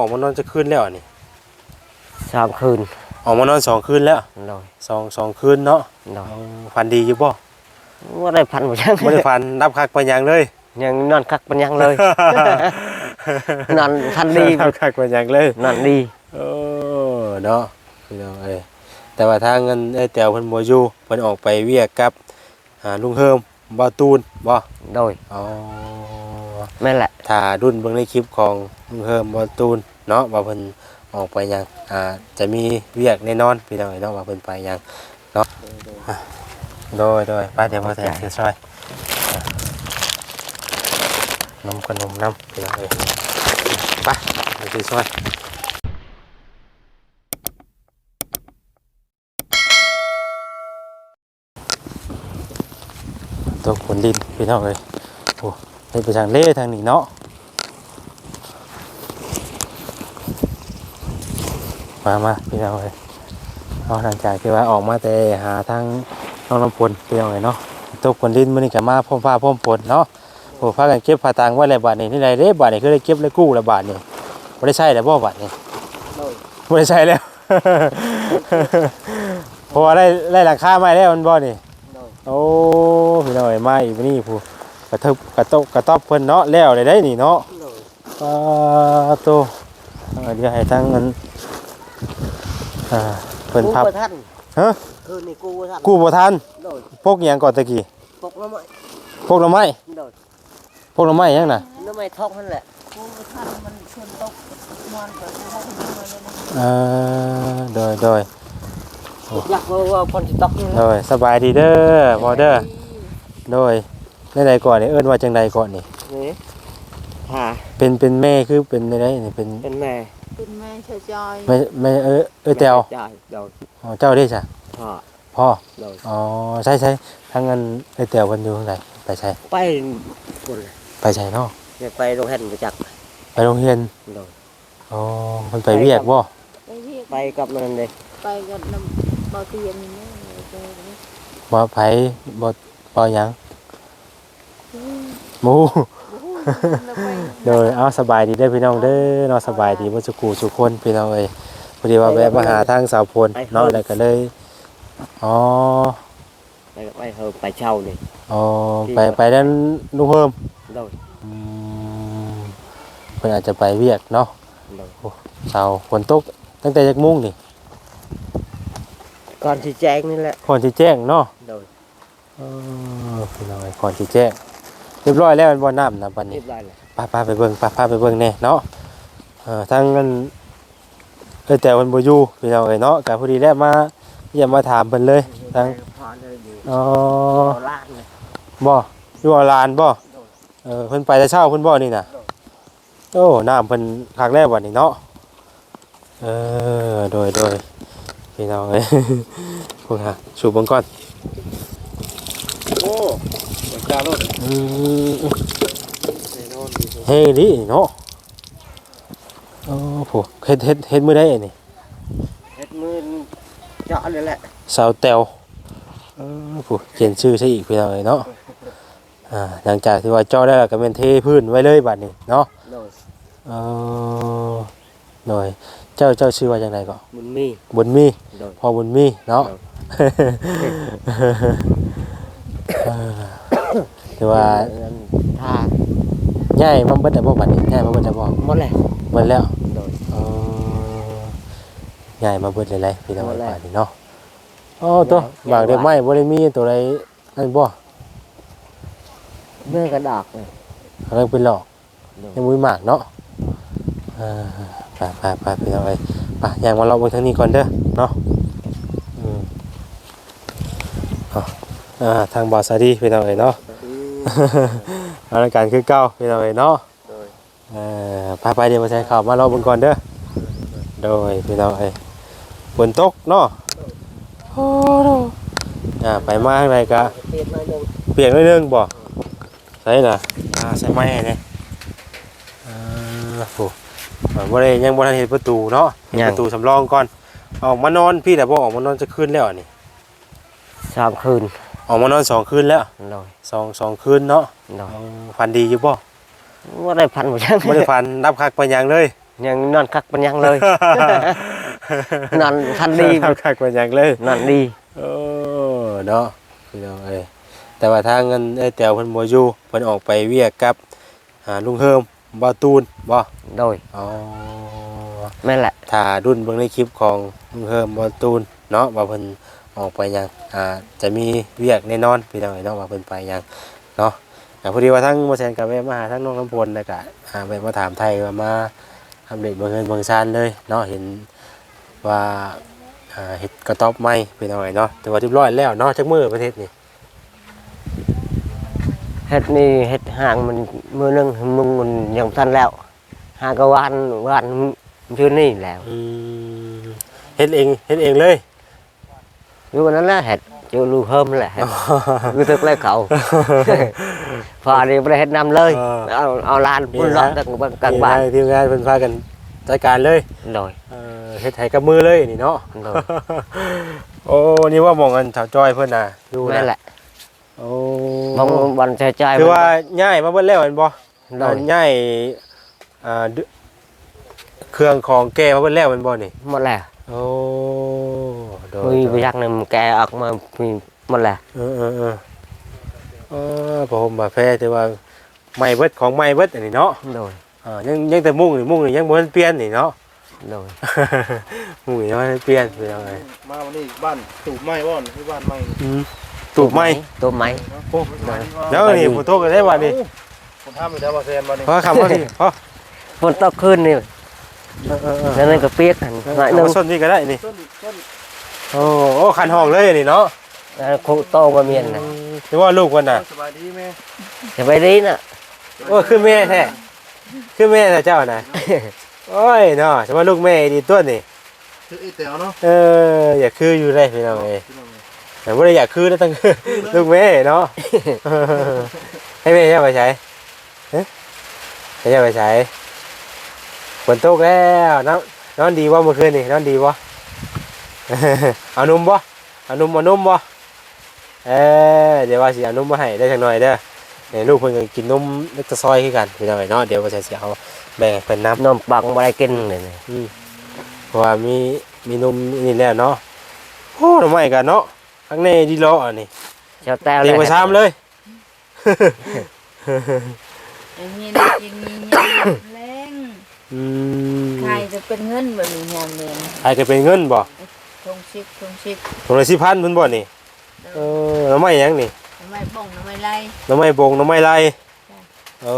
ออกมานอนจะคืนแล้วนี่สามคืนออกมานอนสองคืนแล้วโดยสองสองคืนเนาะโดยเอาฟันดีอยู่บ่ว่าได้พันหมดยังบ่ได้ฟันรับคักไปหยังเลย ยังนอนคักปัญญังเลย นอนพันดีรับคักไปหยังเลยนอนดีโอ้เนาะพี่น้องเอ้ยแต่ว่าทางเงินไอ้แต๋วเพิ่นบ่อยู่เพิ่นออกไปเวียกกับหาลุงเฮิมบ่ตูนบ่โดยอ๋อ แม่นแหละถ้ารุ่นเบิ่งในคลิปของลุงเฮิมบ่ตูนเนาะว่าเพิ่นออกไปหยังอ่าจะมีเวียกแน่นอนพี่น้องเอ้ยเนาะว่าเพิ่นไปหยังเนาะอะโดยโดยไปเดี๋ยวมาแทนซอยอะนมขนมน้ำพี่น้องเอ้ยไปไปซื้อซอยตัวขนดินพี่น้องเลยโอ้ ให้ไปทางเล่ทางนี้เนาะมามาพี่น้องเลยเอาหลังจากที่ว่าออกมาแต่หาทางน้องลำพลพี่น้องเลยเนาะตัวขนดินมันนี่กับมาพร้อมฟ้าพร้อมฝนเนาะโอ้พากันเก็บผ้าตังไว้หลายบาทนี่นี่ไรเด้บาทนี่คือได้เก็บได้กู้ละบาทนี่ไม่ได้ใช่แล้วบ่บาทนี่ไม่ได้ใช่แล้วเพราะว่าได้ได้ราคามาแล้วมันบ่นี่โดยโอ้พี่น้อยมาอีกนี่ผู้ กระทบกระตบกระตอบเพิ่นเนาะแล้วเลยได้นี่เนาะโดยปาโตเอาเดี๋ยวให้ทั้งนั้นอ่าเพิ่นกูพับบ่ทันฮะคืนนี้กูบ่ทันกู้บ่ทันโดยพกหยังก่อนตะกี้ปกแล้วไหมพกหน่อไม้โดยพกหน่อไม้หยังน่ะแล้วไม่ท้องนั่นแหละกูทันมันชนตกมันแบบกูให้มันมาเลยนะเอ่อโดยโดยอยากว่าว่าคนสิตกนี่โดยสบายดีเด้อบ่เด้อโดย ในใดก่อนนี่เอิ้นว่าจังใดก่อนนี่ นี่ค่ะเป็นเป็นแม่คือเป็นในใดนี่เป็นเป็นแม่เป็นแม่เฉยจอยไม่ไม่เออเออแตวใช่โดยอ๋อเจ้าเด้จ้ะพ่อพ่อโดยอ๋อใช่ใช่ทางเงินไอเตียวกันอยู่ทางไหนไปใช่ไปคนเลยไปใช่เนาะอยากไปโรงเรียนไปจักไปโรงเรียนโดยอ๋อมันไปเวียกบ่ไปเรียกไปกับมันเลยไปกับน้ำเบาเตียนนี่นะไปนี่บ่ไผบ่บ่หยังอืม หมูโอ้โหแล้วไปโดยเอาสบายดีเด้อพี่น้องเด้อเนาะสบายดีบ่สุกูสุกคนพี่น้องเอ้ยพอดีว่าแวะมาหาทางสาวพลเนาะแล้วก็เลยอ๋อไปไปเฮอไปเช่านี่อ๋อไปไปด้านลุงเพิ่มโดยอืมเพิ่นอาจจะไปเวียกเนาะโดยเช้าฝนตกตั้งแต่จักโมงนี่ก่อนที่แจ้งนี่แหละก่อนสิแจ้งเนาะโดยเออพี่น้องไอ้ก่อนที่แจ้ง เรียบร้อยแล้วมันบ่น้ำนะบัดเรีนี้ยบร้อยเลยป้าป้าไปเบิ่งป้าป้าไปเบิ่งแน่เนาะเออทางเงินเอ้ยแต่มันบ่อยู่พี่น้องเอ้ยเนาะก็พอดีแล้วมาเยี่ยมมาถามเพิ่นเลยทางพอเลยอยู่อ๋อโคราชเลยบ่อยู่อลานบ่เออเพิ่นไปแต่เช้าเพิ่นบ่นี่น่ะโอ้น้ำเพิ่นคักแล้วบัดนี้เนาะเออโดยโดยพี่น้องเอ้ยพวกฮะสูบเบิ่งก่อนโอ้เดี๋ยวจ้ารถอืมเฮ้ยดิเนาะโอ้โหเฮ็ดเฮ็ดเฮ็ดมื้อใดอันนี่เฮ็ดมือเจาะเลยแหละสาวแตวเออผู้เขียนชื่อซะอีกพี่น้องเอ้ยเนาะอ่าหลังจากที่ว่าเจาะได้แล้วก็แม่นเทพื้นไว้เลยบัดนี้เนาะโดยเออหน่อยเจ้าเจ้าชื่อว่าจังไดก็มันมีบุญมีโดยพ่อบุญมีเนาะ เออแต่ว่าท่าย้ายมาเบิดแล้วบ่บัดนี้ย้ายมาเบิดแล้วบ่หมดเลยเบิดแล้วโดยเออใหญ่มาเบิดเลยเลยพี่น้องหมดแล้วป่านนี้เนาะโอ้ตัวบางเด็กไม้บ่ได้มีตัวใดนั่นบ่เมื่อกระดอกเลยกำลังเป็นหลอกโดยยังมุ้ยมากเนาะเออไปไปไปพี่น้องเอ้ยไปอย่างมาเราเบิ่งทางนี้ก่อนเด้อเนาะอืมเอาอ่าทางบาสาดีพี่น้องเอ้ยเนาะ อาการคือเก่าพี่น้องเอ้ยเนาะโดยเออไปไปเดี๋ยวมาใช้ข่าวมาเราเบิ่งก่อนเด้อโดยพี่น้องเอ้ยฝนตกเนาะโอ้โหอ่าไปมาข้างในกะเปลี่ยนมาหนึ่งเปลี่ยนไว้เรื่องบ่ใช่น่ะอ่าใส่ไม้เนี่ยอ่าโหบ่ได้ยังบ่ทันเห็นประตูเนาะเห็นยังประตูสำรองก่อนออกมานอนพี่แต่บ่ออกมานอนจะคืนแล้วนี่สามคืน ออกมานอนสองคืนแล้วโดยสองสองคืนเนาะโดยฟันดีอยู่บ่ว่าได้พันหมดยังบ่ได้ฟันรับคักไปหยังเลย ยังนอนคักเป็นยังเลย นอนทันดีทำคักมาอย่างเลย นอนดีโอ้เนาะพี่น้องเอ้ยแต่ว่าทางเงินไอ้แต๋วเพิ่นบ่อยู่เพิ่นออกไปเวียกกับอ่าลุงเฮิมบ่าวตูนบ่โดยอ๋อแม่นแหละถ้ารุ่นเบิ่งในคลิปของลุงเฮิมบ่าวตูนเนาะว่าเพิ่น ออกไปหยังอ่าจะมีเวียกแน่นอนพี่น้องเอ้ยเนาะว่าเพิ่นไปหยังเนาะอ่าพอดีว่าทั้งบ่แซนกับแวะมาหาทั้งน้องลำพลแล้วก็อ่าแวะมาถามไทยว่ามาอัปเดตเบิ่งเงินเบิ่งซานเลยเนาะเห็นว่าอ่าเฮ็ดกระต๊อบไม้พี่น้องเอ้ยเนาะแต่ว่าเรียบร้อยแล้วเนาะจักมื้อประเทศนี้เฮ็ดนี่เฮ็ดห่างมันมือหนึงมึงมันยังบ่ทันแล้วหากะวันวันชื่อนี่แล้วอืมเฮ็ดเองเฮ็ดเองเลย อยู่วันนั้นแหละเฮ็ดอยู่ลูกเฮิมแหละเฮ็ดคือตึกเลยเขาพอนี่บ่ได้เฮ็ดนำเลยเออเอาเอาลานพุ่นรอบตั้งเบิ่งกลางบ้านนี่นะทีมงานเพิ่นพากันจัดการเลยโดยเออเฮ็ดให้กับมือเลยนี่เนาะโดยโอ้นี่ว่าหมองกันแถวจอยเพิ่นน่ะอยู่แม่นแหละโอ้บางวันใจใจคือว่าย้ายมาเบิดแล้วแม่นบ่โดยย้ายอ่าดึเครื่องของแกมาเบิดแล้วแม่นบ่นี่หมดแล้ว โอ้โดยมีโดไปยยักหนึงแกออกมามีหมดแล้วเออเออเออเออผมมาแพ้แต่ว่าใหม่เบิดของใหม่เบิดอันนี้เนาะโดยอ่ายังยังแต่มุ่งนี่มุ่งนี่ยังบ่ทันเปลี่ยนนี่เนาะโดยมุ่งนี่ยังบ่ทันเปลี่ยนเป็นยังไงมาวันนี้บ้านตูบไม้บ่อนที่บ้านไม้อืมตูบไม้ตัวไม้โอ้เดี๋ยวนี่ผมโทรกันได้วันนี้ผมทำอยู่แล้วว่าแซนวันนี้เพราะคำว่านี่เพราะฝนตกขึ้นนี่ เออเออเออแล้วนั่นก็เปียกกันหน่อยหนึเอางมาส้นนี่ก็ได้นี่ต้นต้นโอ้โอ้คันห้องเลยนี่เนาะแล้วโคโตก็เมียนนะนี่ว่าลูกคนน่ะสบายดีไหมจะไปดีน่ะโอ้คือแม่แท้คือแม่นะเจ้าน่ะโอ้ยเนาะจะว่าลูกแม่ดีตัวนี่คือไอ้แต๋วเนาะเอออยากคืออยู่ได้พี่น้องเอ้ยพี่น้องเอ้ยแต่ว่าอยากคือแล้วตั้งลูกแม่เนาะให้แม่ยังไปใช้เอ๊ะให้ยังไปใช้ ฝนตกแล้วนอนนอนดีว่าเมื่อคืนนี่นอนดีวะเอานุ่มบ่เอานุ่มเอานุ่มบ่เออเดี๋ยวว่าสิเอานุ่มมาให้ได้จักหน่อยเด้อเนี่ยลูกเพิ่นก็กินนมเล็กตะซอยคือกันพี่น้องเอ้ยเนาะเดี๋ยวว่าจะสิเอาแบ่งให้เพิ่นนํนมปังบ่ได้กินเลยนี่อืมเพราะว่ามีมีนมนี่แล้วเนาะโอ้ทำไมกันเนาะข้างในดีเลาะอันนี้เจ้าแต้วเรียงไปซ้ำเลยอันนี้ได้กินมีเงินแรง อืมใครจะเป็นเงินแบบนี้ยามแรงไอ้ก็เป็นเงินบ่ทงชิกทงชิกถุงละสิพันเพิ่นบ่นี่เออน้ำไม้หยังนี่ทำไมบ้องทำไมไรน้ำไม้บงน้ำไม้ไรเอ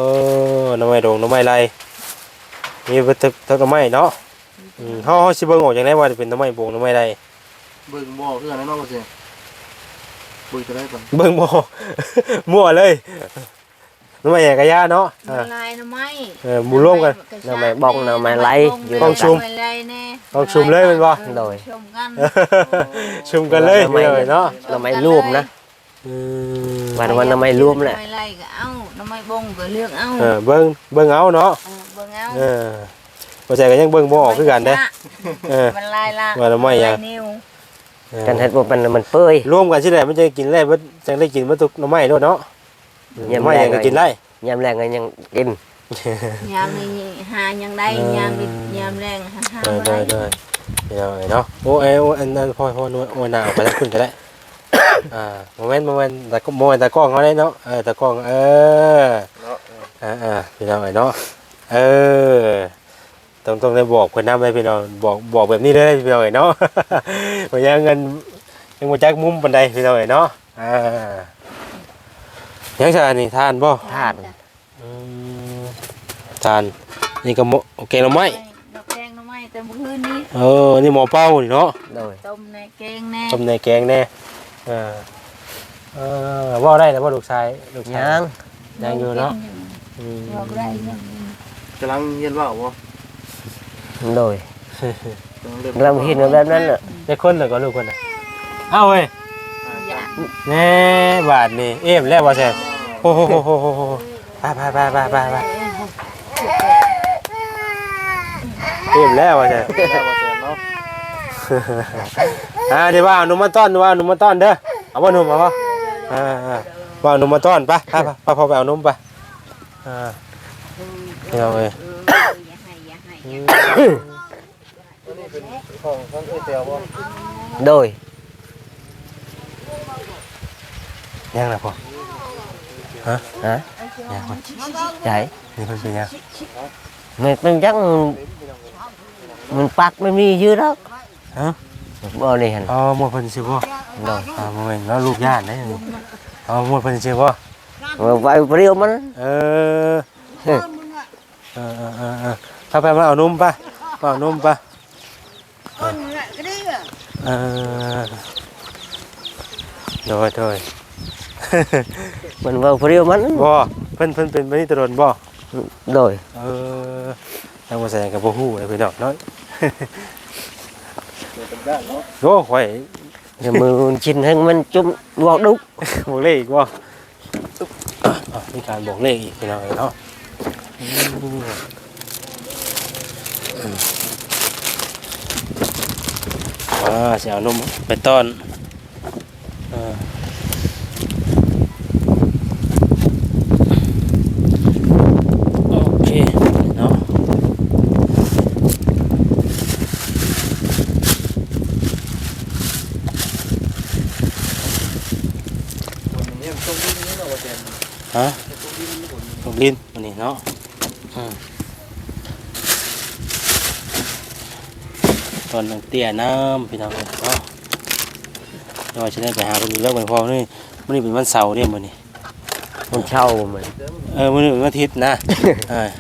อน้ำไม้ดงน้ำไม้ไรมีเบิดทึกทึกน้ำไม้เนาะอืมเฮาเฮาสิเบิ่งออกจังได๋ว่าจะเป็นน้ำไม้บงน้ำไม้ไรเบิ่งบ่อเพื่อนนะน้องก็เสียเบิ่งจะได้ก่อนเบิ่งบ่ มั่วเลย น้ำไม้หยังกะยาเนาะอ่าน้ำลายน้ำไม้เออหมู่ร่วมกันน้ำไม้บ้องน้ำไม้ไหลอยู่บ้องชุมน้ำไไรแน่บ้องชุมเลยแม่นบ่ โดยชมกัน ชุมกันเลยน้ำไม้พี่น้องเอ้ยเนาะน้ำไม้รูปนะอืมวันวันน้ำไม้รวมแหละ น้ำไม้ไรก็เอาน้ำไม้บ้องก็เลือกเอาเออเบิ่งเบิ่งเอาเนาะเออเบิ่งเอาเออบ่ใช่ก็ยังเบิ่งบ่ออกคือกันเด้เออ มันลายละว่าน้ำไม้หยังลายนิ้วเออกันเฮ็ดบ่เป็นมันเปื่อยรวมกันสิได้มันจะกินได้บ่จังได้กินบ่ทุกหน่อไม้โลดเนาะเยี่ยมหน่อไม้หยังแรงก็เลยกินได้ ยามแรงก็ยังกิน ยามนี้หายังได้ยามนี้ยามแรงหาหาเออบ่ได้ได้ได้พี่น้องเอ้ยเนาะโอ้เอ้ยโอ้อันนั้นพ่อพ่อโอ้ยหน้าออกไปทางคุณก็ได้ อ่าโมเมนต์โมเมนต์ตะกโมเมนต์ตะกล้องเขาได้เนาะเออตะกล้องเออเนาะอ่าอ่าพี่น้องเอ้ยเนาะเออต้องต้องได้บอกเพิ่นนำได้พี่น้องบอกบอกแบบนี้เลยพี่น้องเอ้ยเนาะบ่อยังเงินยังบ่จักมุมปานใดพี่น้องเอ้ยเนาะอ่า ยังซะอันนี้ทานบ่ทานอืมทานนี่ก็หมอแกงหน่อไม้ดอกแดงหน่อไม้แต่เมื่อคืนนี้เออนี่หมอเป้านี่เนาะโดยต้มในแกงแน่ต้มในแกงแน่เออเออเว่าได้แล้วว่าลูกชายลูกชายยังยังอยู่เนาะอืมบอกได้ยังกำลังเรียนว่าวบ่โดยกำลังเริ่มเราเห็นแบบนั้นน่ะได้คนเหรือก็ลูกคนน่ะเอ้าเว้ยอยากแน่บาทนี่เอ็มแล้วว่าแซ่ โอ้โหโหโหโหโหไปไปไปไปไปไปเอ็มแล้วว่าแซ่ได้ว่าแซนเนาะอ่าเดี๋ยวว่าเอาหนุ่มมาต้อนว่าเอาหนุ่มมาต้อนเด้อเอาว่าหนุ่มเอาว่าอ่าอ่าว่าเอาหนุ่มมาต้อนไปไปไปไปพอไปเอาหนุ่มไปอ่าเอาเว้ยอย่าให้อย่าให้ตัวนี้เป็นของท่านเอ้ยแตวบ่โดยยังนะพ่อ ฮะยังมันใช่นี่เพิ่นเป็นยังมันเป็นจังมันปักไม่มีอยืดแล้วฮะบ่นี่หั่นอ๋อหมดเพิ่นสิบ่โดยอ่าบ่ แม่นแล้วลูกย่านได้นี่อ๋อหมดเพิ่นสิบ่มันไว้เปรี้ยวมันเออเออเออเออเออพาไปมาเอานมป่ะมาเอานมป่ะเออโดยโดยมันไว้เปรี้ยวมันบ่เพิ่นเพิ่นเป็นบ่นี่ตะดนบ่โดยเออทางบ่แสดงกับบ่ฮู้เลยพี่น้องเนาะเดี๋ยวเป็นด้านเนาะโอ้ข่อยเดี๋ยวมือมันชินให้มันจุ่มบอกดุกบอกเลขอีกบ่อะมีการบอกเลขอีกพี่น้องเนาะอืมอืมอ่าสิเอานมไปต้อนเออโอเคเนาะ คนนี้มันต้องดิ้นนี่เนาะว่าแตน ฮะลงดินวันนี้เนาะอืมต อนนังเตี้ยน้ำพี่น้องเอ้ยเนาะเดี๋ยวว่าจะได้ไปหาคนนี้แล้ววันพอนี่มันนี่เป็นวันเสาร์เนี่ยมันนี่มันเช่ามันเออมันนี่เป็นวันอาทิตย์นะเออ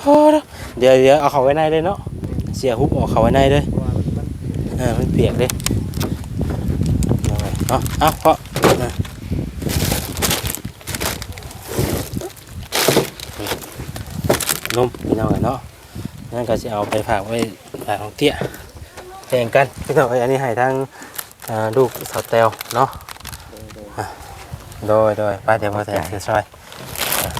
โอ้เดี๋ยวเดี๋ยวเอาเขาไว้ในเลยเนาะเสียฮุบเอาเขาไว้ในเลยว่ามันมันเออมันเปียกเลยเอาไว้เอาเอาเพาะนะนมพี่น้องเอ้ยเนาะนั่นก็จะเอาไปฝากไว้ฝากของเตี้ย แข่งกันพี่น้องเอ้ยอันนี้ให้ทางอ่าลูกสาวแตวเนาะอะโดยโดยไปเดี๋ยวมาแต่งซอยอะ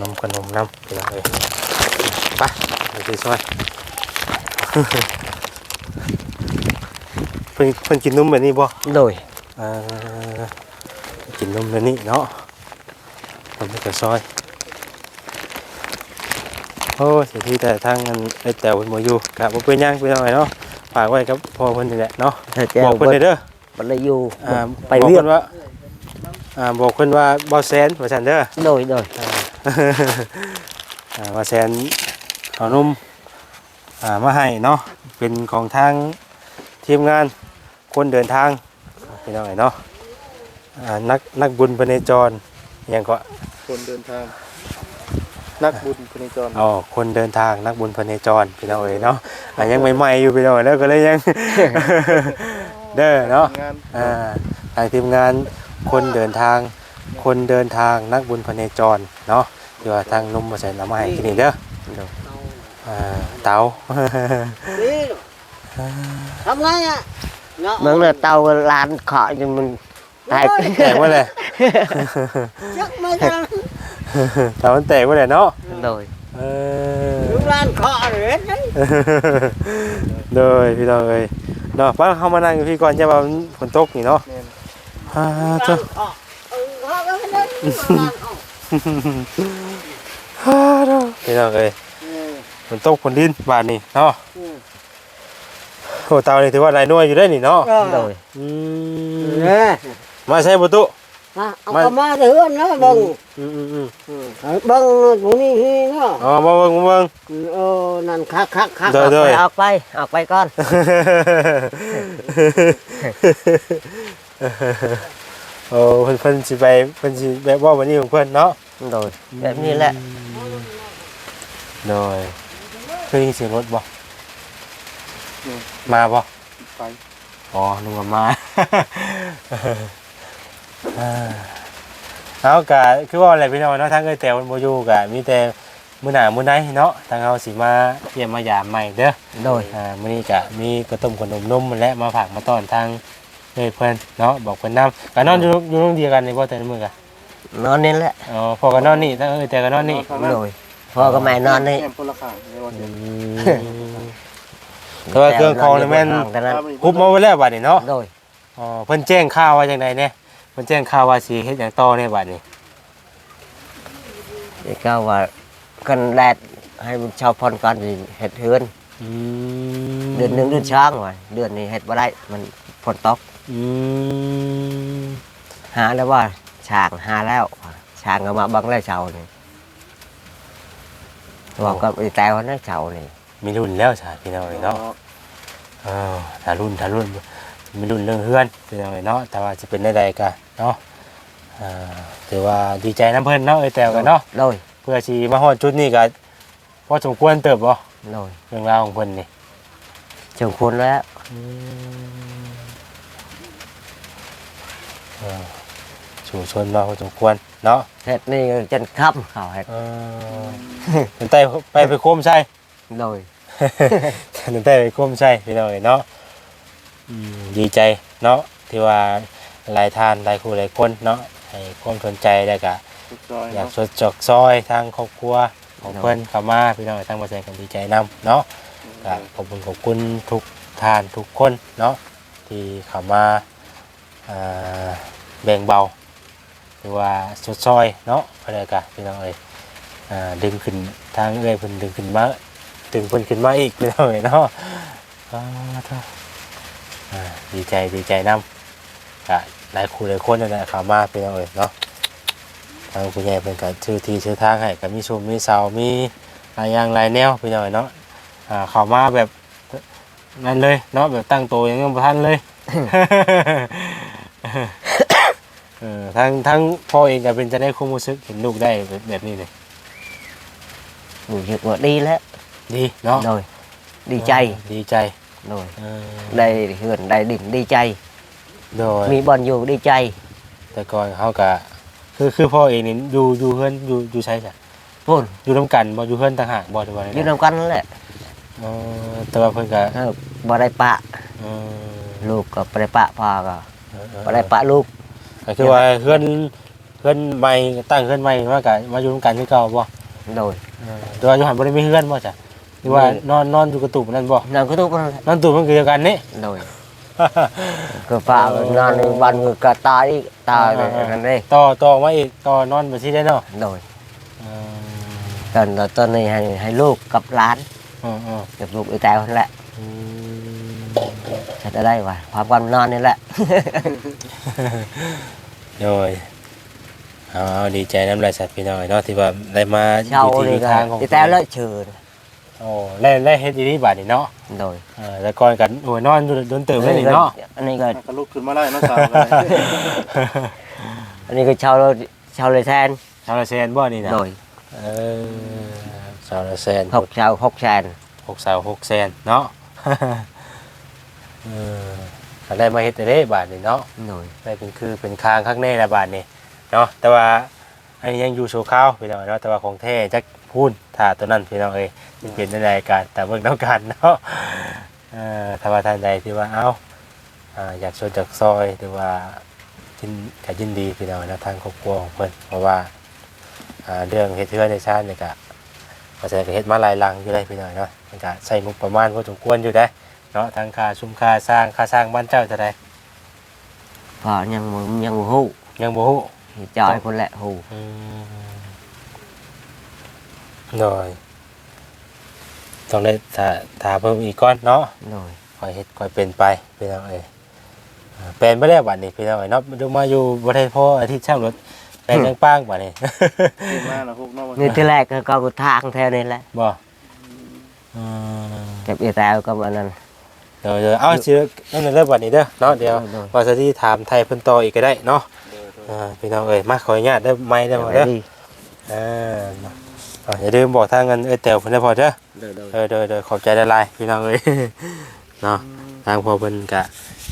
นมขนมน้ำพี่น้องเอ้ยไปไปซื้อซอยเพิ่นเพิ่นกินนมแบบนี้บ่โดยอ่ากินนมแบบนี้เนาะผมไปซอย โอ้เสียทีแต่ทางนั้นไอ้แต๋วเพิ่นบ่อยู่กะบ่เป็นหยังเป็นหน่อยเนาะฝากไว้กับพ่อเพิ่นนี่แหละเนาะถ้าแจ้งบอกเพิ่นได้เด้อมันได้อยู่อ่าไปบอกเวียเพิ่กนว่าอ่าบอกเพิ่นว่าบ่แซนว่าซั่นเด้อโดยโดยอ่าว่าแซนเอานมอ่ามาให้เนาะเป็นของทางทีมงานคนเดินทางพี่น้องเนาะอ่านักนักบุญพเนจรอยังก็คนเดินทาง นักบุญพเนจรอ๋อคนเดินทางนักบุญพเนจรพี่น้องเอ๋ยเนาะอ่ายังใหม่ๆอยู่พี่น้องเอ๋ยแล้วก็เลยยัง เด้อเนาะงานอ่าทางทีมงานคนเดินทาง คนเดินทางนักบุญพเนจรเนาะเดี๋ยวาทางนมมาใส่น้ำมาให้กินอีกเด้ออ่าเตาทำไรอะเนาะเมื่อน่ะเตาลานขอจนมันแตกแตกไว้เลยชักไม่ทันเตามันแตกไว้เลยเนาะโดยเออ ลูกหลานขอเหรียญนั้นโดยพี่น้องเอ้ยเนาะป้าเข้ามานั่งอยู่พี่ก่อนจะว่ามันฝนตกนี่เนาะแม่นอ่าลูกหเจ้า ลานขอเออขอก็ไม่ได้ลูกหลานขอฮ่าเนาะพี่น้องเอ้ยเออฝนตกฝนดินบาดนี่เนาะอืมโอ้เตานี่ถือว่าหลายหน่วยอยู่ได้นี่เนาะโดยอืเอมอมาใช้ประตู มาเอากระมาเถือนนะเบังอืมอืมอืมเบังตรงนี้ที่เนาะอ๋อมาเบิ่งมาเบิ่งเออนั่นคักคักคักเด้อเด้อไปออกไปออกไปก่อนโอ้เพิ่นเพิ่นสิไปเพิ่นสิแบบว่าวันนี้ของเพิ่นเนาะโดยแบบนี้แหละโดยเคยได้ยินเสียงรถบ่มาบ่ไปอ๋อนึกว่ามา อ่าเอากะคือว่าอะไรพี่น้องเนาะทางเอ้ยแต่วันบ่อยู่กะมีแต่มื้อหน้ามื้อใดเนาะทางเฮาสิมาเยี่ยมมายามใหม่เด้อโดยอ่ามื้อนี้กะมีกระต้มขนมนมและมาฝากมาต้อนทางเอ้ยเพิ่นเนาะบอกเพิ่นนำกะนอนอยู่อยู่โรงเดียวกันนี่บ่แต่ละมื้อกะนอนนี่แหละอ๋อพอก็นอนนี่ทางเอ้ยแต่ก็นอนนี่โดยพ่อกับแม่นอนนี่แม่คนละข้างในวันอืเดียวมแต่ว่าเครื่องคองนี่แม่นแต่นั้นฮุบมาไว้แล้วบัดนี้เนาะโดยอ๋อเพิ่นแจ้งข่าวว่าจังไดเนี่ย เพิ่นแจ้งข่าวว่าสิเฮ็ดหยังต่อในบัดนี้เด็กก็ว่ากันแดดให้มันชาวพรก่อนสิเฮ็ดเฮือนอืมเดือนหนึงเดือนช้างว่ะเดือนนี้เฮ็ดบ่ได้มันฝนตกอืมหาแล้วว่าช้างหาแล้วช้างก็มาบังแล้วเช้านี่บอกกับไอ้แต้วนั่นเช้านี่มีรุ่นแล้วใช่พี่น้องเอ้ยเนาะเออถ้ารุ่นถ้ารุ่น มีรุ่นเรื่องเฮือนพี่น้องเอ้ยเนาะแต่ว่าจะเป็นได้ใดกันเนาะอ่าถือว่าดีใจน้ำเพิ่นเนาะเอ้ยแต่กันเนาะโดยเพื่อชีมาฮอดจุดนี้ก็พอสมควรเติบบ่โดยเรื่องราวของเพิ่นนี่สมควรแล้วเออสู่ชนเราพอสมควรเนาะเฮ็ดนี่ก็จนค่ำเขาเฮ็ดเออเป็นไตไปไปโคมใช่โดยเป็นไตไปโคมใช่พี่น้องเอ้ยเนาะอืม ดีใจเนาะที่ว่าหลายทานหลายคู่หลายคนเนาะให้ความสนใจแล้วก็ทุกซอยอยากเนาะสดจอกซอยทางครอบครัวของเพิ่นเข้ามาพี่น้องทั้งประเทศกันดีใจนํเนาะก็ขอบคุณขอบคุณทุกทานทุกคนเนาะที่เข้ามาอ่าแบ่งเบาหรือว่าสดซอยเนาะอะไรกันพี่น้องเอ้ยอ่าดึงขึ้นทางเอ้อยเพิ่นดึงขึ้นมาดึงเพิ่นขึ้นมาอีกพี่น้องเอ้ยเนาะอ่าเท่า อ่าดีใจดีใจนํก็หลายคู่หลายคนนั่นแหละเข้ามาพี่น้องเอ้ยเนาะทางผู้ใหญ่เป็นก็ชื่อที่ชื่อทางให้ก็มีชมมีเสามีหลายอย่างหลายแนวพี่น้อยเนาะอ่าเข้ามาแบบนั่นเลยเนาะแบบตั้งตัวยังยังบ่ทันเลย เออทั้งทั้งพ่อเองก็เป็นจะได้ความรู้สึกเห็นลูกได้แบบแบบนี้เลย รู้สึกว่าดีแล้ว ดีเนาะโดยดีใจดีใจ โดยเออได้เฮือนได้ดินดีใจ โดยมีบอลอยู่ดีใจแต่ก่อนเขาก็คือคือพ่อเองนี่อยู่อยู่เฮือนอยู่อยู่ใช่จ้ะพุ่นอยู่ร่วมกันบ่อยู่เฮือนต่างหากบ่ทุกวันอยู่นำกันนั่นแหละเออแต่ว่าเพิ่นก็เออบ่ได้ปะเออลูกก็บ่ได้ปะพ่อก็เออเออบ่ได้ปะลูกก็คือว่าเพื่อนเพื่อนใหม่ตั้งเพื่อนใหม่ว่ากันมาอยู่ร่วมกันที่เก่าบ่โดยแต่ว่าอยู่หันบ่ได้มีเพื่อนบ่จ้ะ หรือว่ามีนอนนอนอยู่กระตุกนั่นบ่นั่นก็ทุกคนนั่นแหละนอนตุกมันคือเดียวกันนี่ โดย ก็ฝากนอนในบ้านก็กะตายอีกตายเลยนั่นเองต่อต่อมาอีกต่อนอนบ่สิได้เนาะโดยเอตอนตอนนี้ให้ให้ลูกกับหลานอเออกับลูกไอ้แต้วนั่นแหละอืมจะได้ว่าความกันนอนนี่แหละ โดยเอาเอาดีใจน้ำลายสัตว์พี่น้อยเนาะที่ว่าได้มาอเช่ายู่ที่นี่อยู่ก็ทางของไอ้แต้วเลยเชิญ โอ้แล่แล่เฮ็ดอีนี่บาดนี่เนาะโดยเออแต่ก่อนกันโอ้ยนอนอยู่โดนเติมได้นี่เนาะอันนี้ก็ก็ลุกขึ้นมาได้เนาะสาวเลยอันนี้ก็เช่าเราเช่าเลยแทนชาวละแสนบ่นี่นะโดยเออชาวละแสนหกเช่าหกแสนหกสาวหกแสนเนาะเออก็ได้มาเฮ็ดได้บาทนี่เนาะโดยได้เป็นคือเป็นคางข้างในละบาทนี่เนาะแต่ว่าอันนี้ยังอยู่โชว์ข้าวพี่น้องเนาะแต่ว่าของแท้จักพูน ถ้าตัวนั้นพี่น้องเอ้ยมันเป็นในรายการแต่เบิ่งต้องการเนาะเออถ้าว่าท่านใดที่ว่าเอ้าอ่าอยากช่วยจากซอยหรือว่ายินก็ยินดีพี่น้องเนาะทางครอบครัวของเพิ่นเพราะว่าอ่าเรื่องเฮ็ดเทือนในชาตินี่ก็ก็จะเฮ็ดมาหลายหลังอยู่ได้พี่น้องเนาะมันก็ใช้งบประมาณพอสมควรอยู่ได้เนาะทางค่าชุมค่าสร้างค่าสร้างบ้านเจ้าจะได้พอยังบ่ยังบ่ฮู้ยังบ่ฮู้จอยคนแหละฮู้ อืมหน่อยต้องได้ถาถาเพิ่มอีกก้อนเนาะโดยคอยเฮ็ดคอยเป็นไปพี่น้องเอ้ยอ่าเป็นบ่ได้บัดนี้พี่น้องเอ้ยเนาะดูมาอยู่บ่ได้พออาทิตย์เช้ารถเป็นจังป้างบัดนี้ขึ้นมาแล้วพวกน้องนี่ที่แรกก็ก็ทางแถวนี้แหละบ่อืมเก็บไอ้แต้วก็อันนั้น เดี๋ยวเดี๋ยวเอาสินั่นเด้อบัดนี้เด้อเนาะเดี๋ยวโดยว่าจะที่ถามไทยเพิ่นต่ออีกก็ได้เนาะอ่าพี่น้องเอ้ยมาขออนุญาตเด้อไม้เด้อบ่เด้อ ดีอ่าอ่า อย่าลืมบอกทางเงินเอ้ยแต๋วเพิ่นได้พอเด้อเด้อเออเดยเดยขอบใจได้ลายพี่น้องเอ้ยเนาะทางพอเพิ่นกะ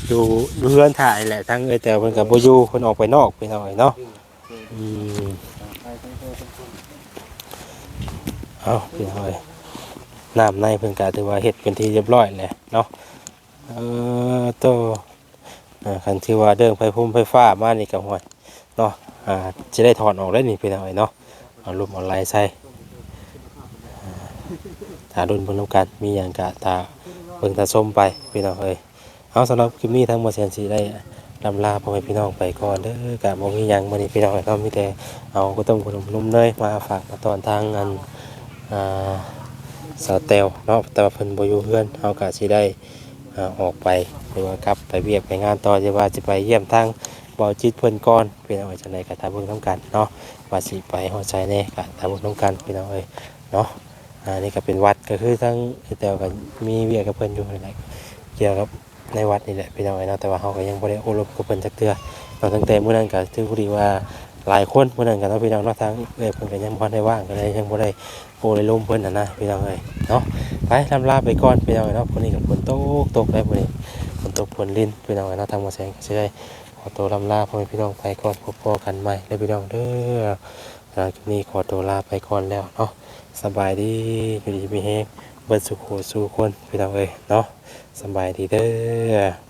อยู่อยู่เรือนถ่ายแหละทั้งเอ้ยแต่เพิ่นกะบ่อยู่เพิ่นออกไปนอกพี่น้องเอ้ยเนาะอืมเอาพี่น้องเอ้ยน้ำในเพิ่นกะถือว่าเฮ็ดเป็นที่เรียบร้อยแหละเนาะเออโตอ่าคันที่ว่าเดินไฟพุ่มไฟฟ้ามานี่ก็ห่วยเนาะอ่าจะได้ถอนออกได้นี่พี่น้องเอ้ยเนาะเอาลมเอาไหลใส่ถ้ารุ่นเพิ่นนำกันมีหยังกะถ้าเบิ่งตาส้มไปพี่น้องเอ้ยเอาสำหรับคลิปนี้ทั้งหมดเสียนสิได้ลำลาพ่อแม่พี่น้องไปก่อนเด้อกะบ่มีหยังมื้อนี้พี่น้องก็มีแต่เอาก็ต้มขนมนมเนยมาฝากมาตอนทางอันอ่าสาวแตวเนาะแต่ว่าเพิ่นบ่อยู่เฮือนเฮาก็สิได้อ่าออกไปหรือว่ากลับไปเวียกไปงานต่อจะว่าสิไปเยี่ยมทางบ่จิตเพิ่นก่อนพี่น้องเอ้ยจังไดก็ตาเบิ่งนํกันเนาะว่าสิไปฮอดใจแน่ก็ตาเบิ่งนํกันพี่น้องเอ้ยเนาะ อ่านี่ก็เป็นวัดก็คือทั้งแตวก็มีเวียกับเพิ่นอยู่นั่นแหละเกี่ยวกับในวัดนี่แหละพี่น้องเอ้เนาะแต่ว่าเฮาก็ยังบ่ได้อรมกับเพิ่นจักเทื่อเนาะตั้งแต่มื้อนั้นก็ถือพอดีว่าหลายคนมื้อนั้นก็เนาะพี่น้องเนาะทางเอ้ยเพิ่นก็ยังบ่ได้ว่างก็เลยยังบ่ได้โอเลยลมเพิ่นน่ะนะพี่น้องเอ้ยเนาะไปลำลาไปก่อนพี่น้องเอ้ยเนาะวันนี้กับฝนตกตกได้วันนี้ฝนตกฝนลิ้นพี่น้องเอ้ยเนาะทางมาแสงก็สิได้ขอตัวลำลาพ่อพี่น้องไปก่อนพบพอกันใหม่เลยพี่น้องเด้อหรับคลิปนี้ขอตัวลาไปก่อนแล้วเนาะ สบายดีอยู่ดีมีแฮงเบิดสุขโขสู่คนพี่น้องเอ้ยเนาะสบายดีเด้อ